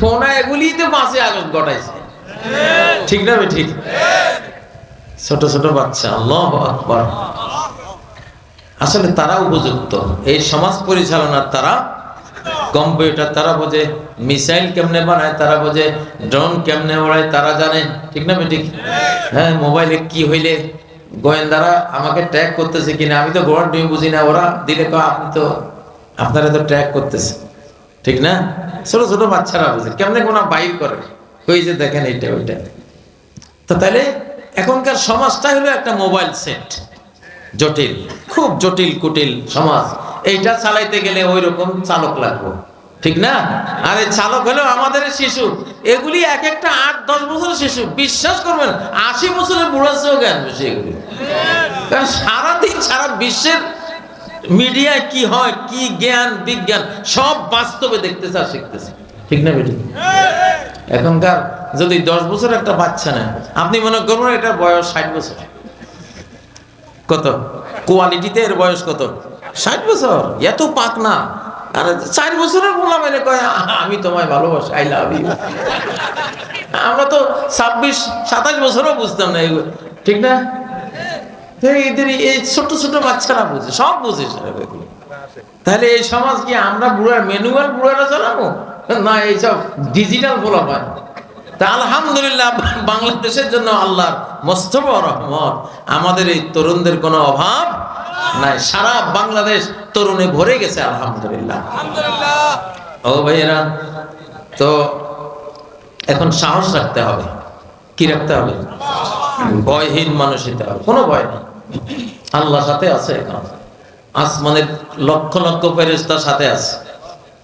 ফোনা এগুলি তো পাঁচই আগস্ট ঘটাইছে ঠিক না ঠিক ছোট ছোট বাচ্চা, আল্লাহ আসলে তারা উপযুক্ত। এই সমাজ পরিচালনার তারা কম্পিউটার তারা বোঝে, মিসাইল কেমনে বানায় তারা বোঝে, ড্রোন কেমনে ওড়ায় তারা জানে। ঠিক না ঠিক হ্যাঁ মোবাইলে কি হইলে গোয়েন্দারা আমাকে ট্র্যাক করতেছে কিনা, আমি তো ডুই বুঝি না, ওরা দিলে আপনি তো, আপনারা তো ট্র্যাক করতেছে ঠিক না? ছোট ছোট বাচ্চারা বুঝে। কেমনে কোনা বাইর করে? ওই যে দেখেন এইটা, ওইটা। তো তাহলে এখনকার সমাজটা হলো একটা মোবাইল সেট জটিল, খুব জটিল কুটিল সমাজ। এইটা চালাইতে গেলে ওই রকম চালক লাগবে। ঠিক না? আর এই চালক হলো আমাদের শিশু। এগুলি এক একটা আট, দশ বছরের শিশু। বিশ্বাস করবেন, আশি বছরের বুড়া জ্ঞান বেশি এগুলি। সারাদিন সারা বিশ্বের মিডিয়ায় কি হয়, কি জ্ঞান, বিজ্ঞান, সব বাস্তবে দেখতেছে আর শিখতেছে। ঠিক না বেটি? এখনকার যদি দশ বছর একটা বাচ্চা নেন আপনি মনে করুন এটার বয়স ষাট বছর। কত? কোয়ালিটিতে এর বয়স কত? ষাট বছর। এত পাক না। আর চার বছরের বললাম এনে কয় "আ- আমি তোমায় ভালোবাসি আই লাভ ইউ আমরা তো ছাব্বিশ, সাতাশ বছরও বুঝতাম না এগুলো। ঠিক না? এদের এই ছোট ছোট বাচ্চারা বুঝে সব বুঝে তাহলে এই সমাজ কি আমরা বুড়ার ম্যানুয়াল বুড়ারা চালাবো? না এইসব ডিজিটাল বলা হয় তা আলহামদুলিল্লাহ বাংলাদেশের জন্য আল্লাহর মস্ত রহমত আমাদের এই তরুণদের কোনো অভাব নাই। সারা বাংলাদেশ তরুণে ভরে গেছে আলহামদুলিল্লাহ। ও ভাইয়েরা তো এখন সাহস রাখতে হবে। কি রাখতে হবে? ভয়হীন মানুষ হতে হবে। কোনো ভয় নেই। আল্লাহ সাথে আছে এখন। আসমানের লক্ষ লক্ষ ফেরেস্তার সাথে আছে।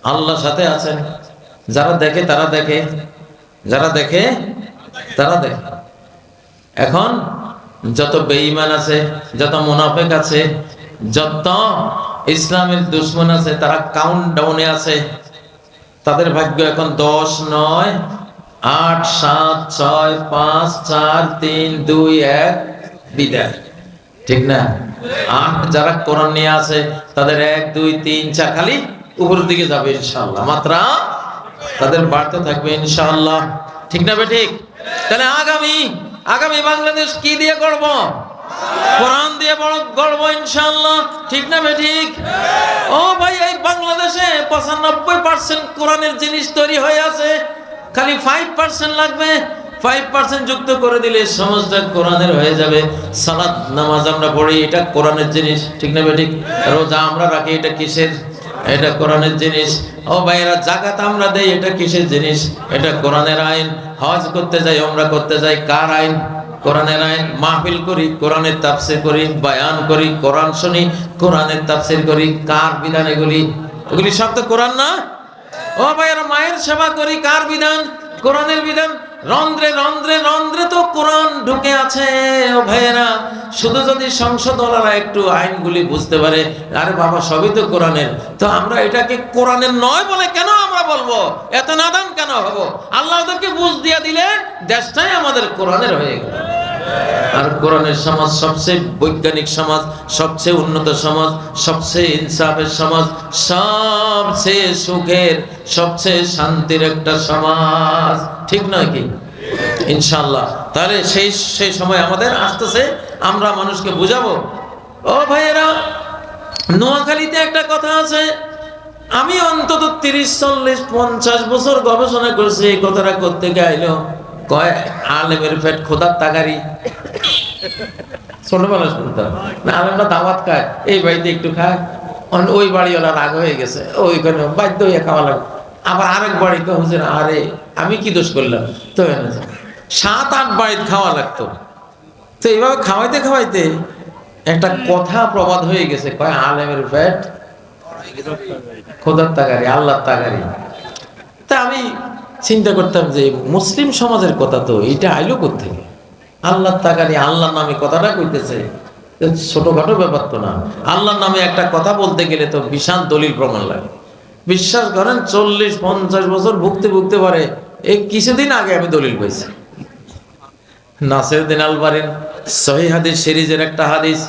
আল্লাহ সাথে আছেন। যারা দেখে, তারা দেখে। যারা দেখে, তারা দেখে। এখন যত বেঈমান আছে, যত মুনাফেক আছে, যত ইসলামের দুশ্মন আছে, তারা কাউন্ট ডাউনে আছে। তাদের ভাগ্য এখন দশ, নয়, আট, সাত, ছয়, পাঁচ, চার, তিন, দুই, এক, বিদায়। ঠিক না? আট যারা কোরআন নিয়ে আছে, তাদের এক, দুই, তিন, চার, খালি উপরের দিকে যাবে ইনশাল্লাহ মাত্রা তাদের বাড়তে থাকবে ইনশাআল্লাহ। ঠিক না ঠিক? তাহলে আগামী আগামী বাংলাদেশ কি দিয়ে গড়ব? কোরআন দিয়ে বড় গড়ব ইনশাআল্লাহ। ঠিক না ঠিক? ও ভাই, এই বাংলাদেশে পঁচানব্বই পার্সেন্ট কোরআনের জিনিস তৈরি হয়ে আছে। খালি ফাইভ পার্সেন্ট লাগবে। ফাইভ পার্সেন্ট যুক্ত করে দিলে সমাজটা কোরআনের হয়ে যাবে। সালাদ নামাজ আমরা পড়ি, এটা কোরআনের জিনিস, ঠিক না বে ঠিক রোজা আমরা রাখি, এটা কিসের? এটা কোরআনের জিনিস। ও ভাইয়েরা জাকাত আমরা দেই, এটা কিসের জিনিস? এটা কোরআনের আইন। হজ করতে যাই আমরা করতে যাই, কার আইন? কোরআনের আইন। মাহফিল করি, কোরআনের তাফসির করি, বায়ান করি, কোরআন শুনি, কোরআনের তাফসির করি, কার বিধান এগুলি? এগুলি সব তো কোরআন না? ও ভাইয়েরা, মায়ের সেবা করি, কার বিধান? কোরআনের বিধান? রন্ধ্রে রন্ধ্রে রন্ধ্রে তো কোরআন ঢুকে আছে, ও ভাইয়েরা। শুধু যদি সংসদ সংসদওয়ালারা একটু আইনগুলি বুঝতে পারে, আরে বাবা, সবই তো কোরআনের। তো আমরা এটাকে কোরআনের নয় বলে কেন আমরা বলব? এত নাদান কেন হব? আল্লাহ বুঝ দিয়ে দিলে দেশটাই আমাদের কোরআনের হয়ে গেল। আর কোরআনের সমাজ সবচেয়ে বৈজ্ঞানিক সমাজ, সবচেয়ে উন্নত সমাজ, সবচেয়ে ইনসাফের সমাজ, সবচেয়ে সুখের, সবচেয়ে শান্তির একটা সমাজ। ঠিক নয় কি? ইনশাল্লাহ তাহলে সেই সেই সময় আমাদের আসতেছে, আমরা মানুষকে বুঝাবো। ও ভাইয়েরা, নোয়াখালীতে একটা কথা আছে। আমি অন্তত তিরিশ, চল্লিশ, পঞ্চাশ বছর গবেষণা করছি এই কথাটা করতে গাইলো কয়, আলেমের পেট খোদার তাগারি। ছোটবেলা শুনতাম। না, আলেমরা দাওয়াত খায়। এই বাড়িতে একটু খায়। ওই বাড়িওয়ালা রাগ হয়ে গেছে। ওইখানে বাধ্য হয়ে খাওয়া লাগে আবার আরেক বাড়িতে হুজুর, আরে, আমি কি দোষ করলাম? তো সাত, আট বাড়িতে খাওয়া লাগতো। তো এইভাবে খাওয়াইতে খাওয়াইতে একটা কথা প্রবাদ হয়ে গেছে। কয়, আলেমের পেট খোদার তাগারি, আল্লাহর তাগারি। তা আমি চিন্তা করতাম যে মুসলিম সমাজের কথা তো, এটা আইলো থেকে আল্লাহর তাগারি আল্লাহর নামে কথাটা কইতেছে। ছোটখাটো ব্যাপার তো না। আল্লাহর নামে একটা কথা বলতে গেলে তো বিশাল দলিল প্রমাণ লাগে। বিশ্বাস করেন, চল্লিশ, পঞ্চাশ বছর ভুগতে ভুগতে পারে এই কিছুদিন আগে আমি দলিল পাইছি। নাসিরউদ্দিন আলবারিন সহি হাদিস সিরিজের একটা হাদিস।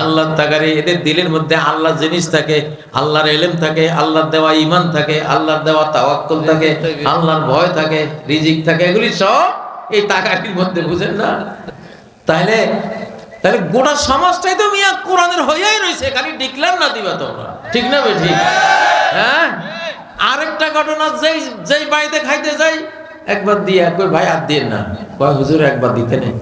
আল্লাহ তাগারি, এদের দিলের মধ্যে আল্লাহ জিনিস থাকে, আল্লাহর এলেম থাকে, আল্লাহর দেওয়া ইমান থাকে, আল্লাহর দেওয়া তাওয়াক্কুল থাকে, আল্লাহর ভয় থাকে, রিজিক থাকে, এগুলি সব এই তাগারির মধ্যে, বুঝেন না? তাহলে তাহলে গোটা সমাজটাই তো মিয়া কোরআনের হইয়াই রয়েছে খালি ডিক্লার না দিবা তোমরা। ঠিক না বে ঠিক হ্যাঁ? আরেকটা ঘটনা যেই যেই বাড়িতে খাইতে যাই, একবার দিয়ে, একবার ভাই আর দিয়ে না। কয়, হুজুর একবার দিতে নেই।